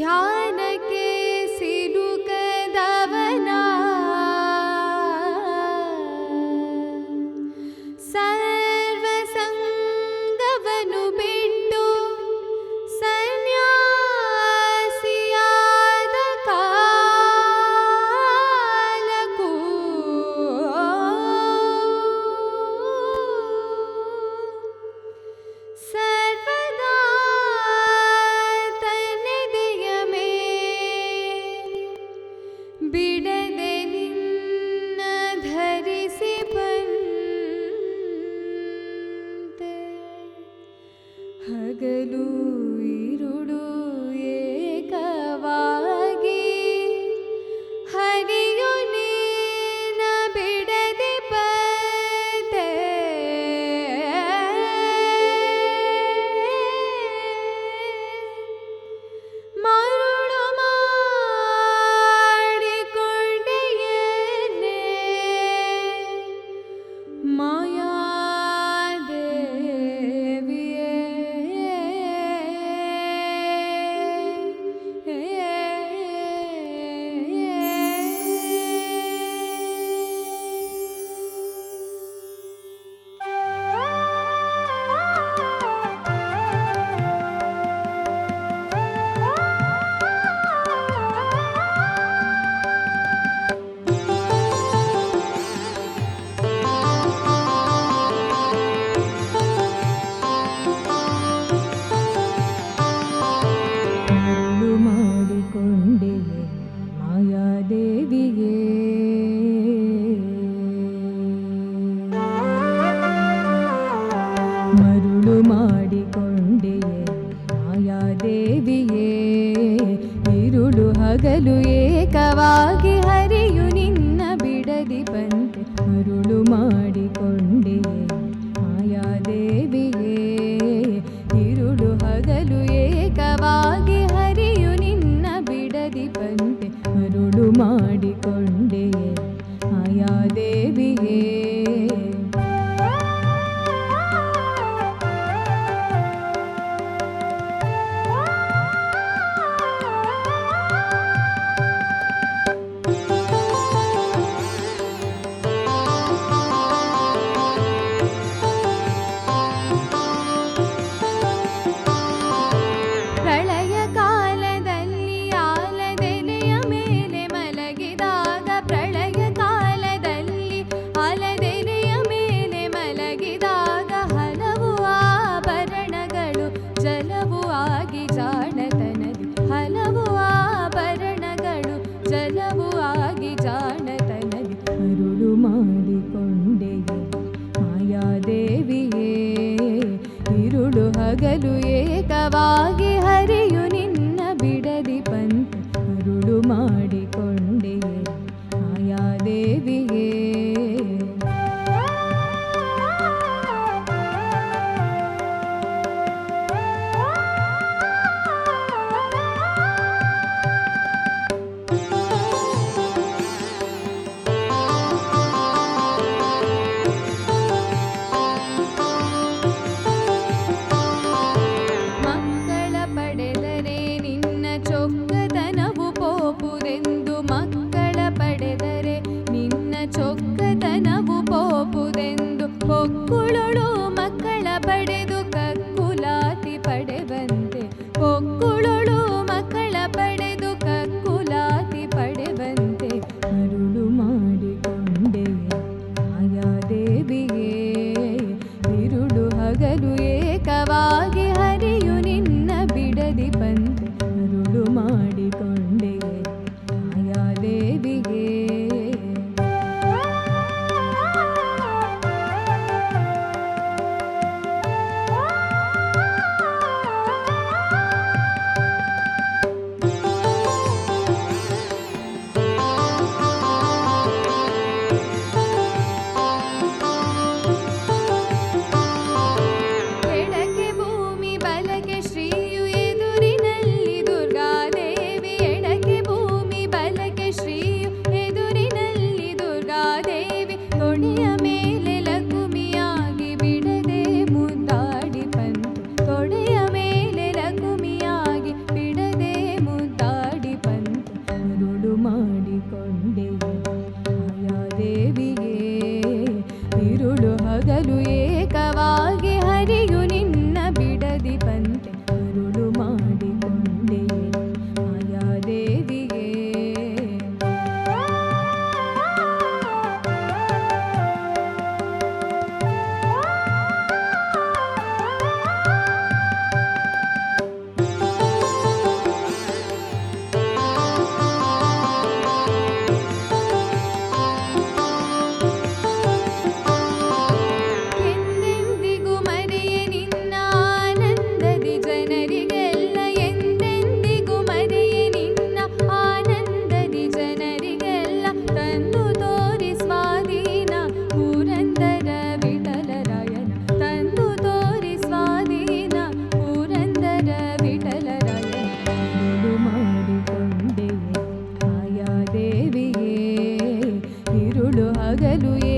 ध्यान के ಹಗಲು ಇರುಳು ಹಗಲು ಏಕವಾಗಿ ಹರಿಯು ನಿನ್ನ ಬಿಡದಿ ಬಂತೆ ಅರುಳು ಮಾಡಿಕೊಂಡೆ ಮಾಯಾ ದೇವಿಯೇ. ಇರುಳು ಹಗಲು ಏಕವಾಗಿ ಹರಿಯು ನಿನ್ನ ಬಿಡದಿ ಬಂತೆ ಅರುಳು ಮಾಡಿಕೊಂಡೆ ಏಕವಾಗಿ ಹರಿ അരുളുമാടിക്കൊണ്ടേ Hallelujah. hallelujah.